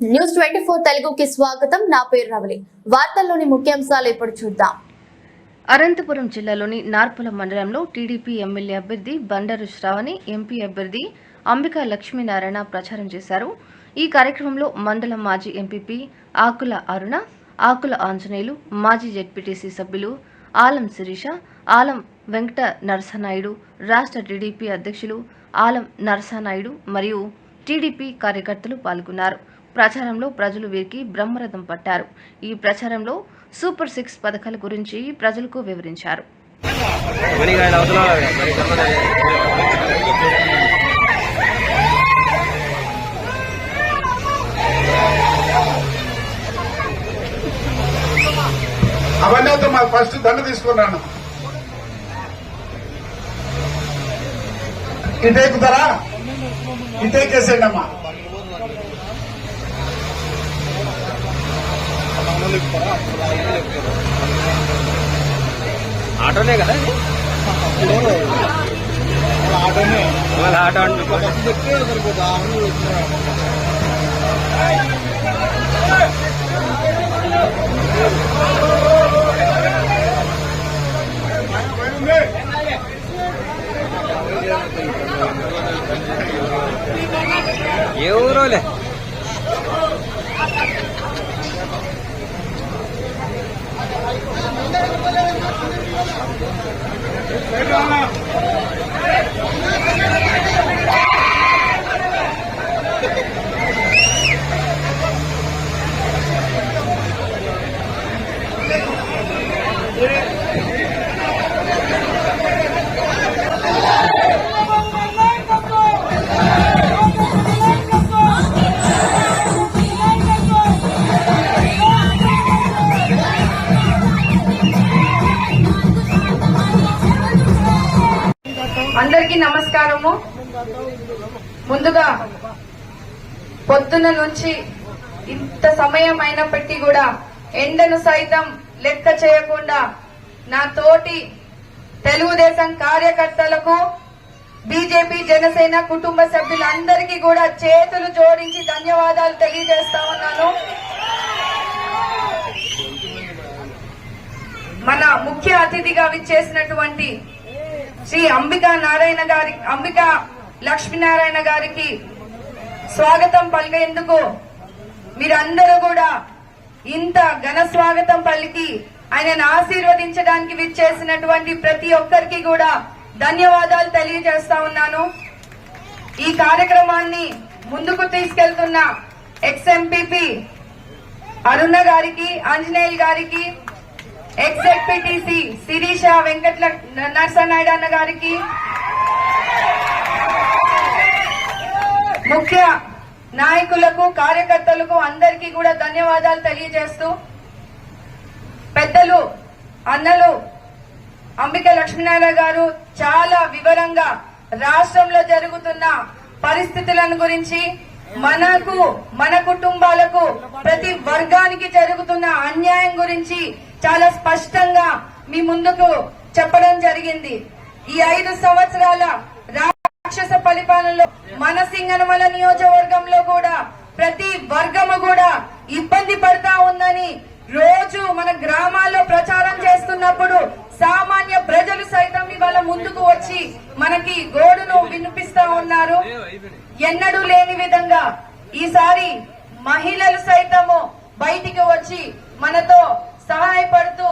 News twenty four తెలుగుకి స్వాగతం. నా పేరు రవలి. వార్తల్లోని ముఖ్యాంశాలు ఇప్పుడు చూద్దాం. అనంతపురం జిల్లాలోని నార్పుల మండలంలో టీడీపీ ఎమ్మెల్యే అభ్యర్థి బండారు శ్రావణి ఎంపీ అభ్యర్థి అంబికా లక్ష్మీనారాయణ ప్రచారం చేశారు. ఈ కార్యక్రమంలో మండలం మాజీ ఎంపీపీ ఆకుల అరుణ ఆకుల ఆంజనేయులు మాజీ జెడ్పీటీసీ సభ్యులు ఆలం శిరీష ఆలం వెంకట నరసనాయుడు రాష్ట్ర టీడీపీ అధ్యక్షులు ఆలం నరసనాయుడు మరియు టీడీపీ కార్యకర్తలు పాల్గొన్నారు. ప్రచారంలో ప్రజలు వీరికి బ్రహ్మరథం పట్టారు. ఈ ప్రచారంలో సూపర్ సిక్స్ పథకాల గురించి ప్రజలకు వివరించారు. అవన్నీ మాకు ఫస్ట్ దండ తీసుకున్నాను. ఇటు ఎక్కుతారా? అమ్మా ఆటోనే కదా ఇది? వాళ్ళ ఆటో ఏ ఊరోలే? అందరికీ నమస్కారము. ముందుగా పొద్దున నుంచి ఇంత సమయం అయినప్పటికీ కూడా ఎండను సైతం లెక్క చేయకుండా నా తోటి తెలుగుదేశం కార్యకర్తలకు బీజేపీ జనసేన కుటుంబ సభ్యులందరికీ కూడా చేతులు జోడించి ధన్యవాదాలు తెలియజేస్తా ఉన్నాను మన ముఖ్య అతిథిగా విచ్చేసినటువంటి శ్రీ అంబికా నారాయణ గారి అంబికా లక్ష్మీనారాయణ గారికి స్వాగతం పలికేందుకు మీరందరూ కూడా ఇంత ఘన స్వాగతం పలికి ఆయనను ఆశీర్వదించడానికి విచ్చేసినటువంటి ప్రతి ఒక్కరికి కూడా ధన్యవాదాలు తెలియజేస్తా ఉన్నాను. ఈ కార్యక్రమాన్ని ముందుకు తీసుకెళ్తున్న ఎక్స్ఎంపీపీ అరుణ గారికి ఆంజనేయులు గారికి ఎక్స్ శిరీష వెంకట్ల నరసనాయుడు అన్న గారికి. ముఖ్య నాయకులకు కార్యకర్తలకు అందరికీ కూడా ధన్యవాదాలు తెలియజేస్తూ పెద్దలు అన్నలు అంబిక లక్ష్మీనారాయణ గారు చాలా వివరంగా రాష్ట్రంలో జరుగుతున్న పరిస్థితులను గురించి మనకు మన కుటుంబాలకు ప్రతి వర్గానికి జరుగుతున్న అన్యాయం గురించి చాలా స్పష్టంగా మీ ముందుకు చెప్పడం జరిగింది. ఈ ఐదు సంవత్సరాల రాక్షస పరిపాలనలో మన సింగనమల నియోజకవర్గంలో కూడా ప్రతి వర్గము కూడా ఇబ్బంది పడతా ఉందని రోజు మన గ్రామాల్లో ప్రచారం చేస్తున్నప్పుడు సామాన్య ప్రజలు సైతం ఇవాళ ముందుకు వచ్చి మనకి గోడును వినిపిస్తా ఉన్నారు. ఎన్నడూ లేని విధంగా ఈసారి మహిళలు సైతము బయటికి వచ్చి మనతో సహాయపడుతూ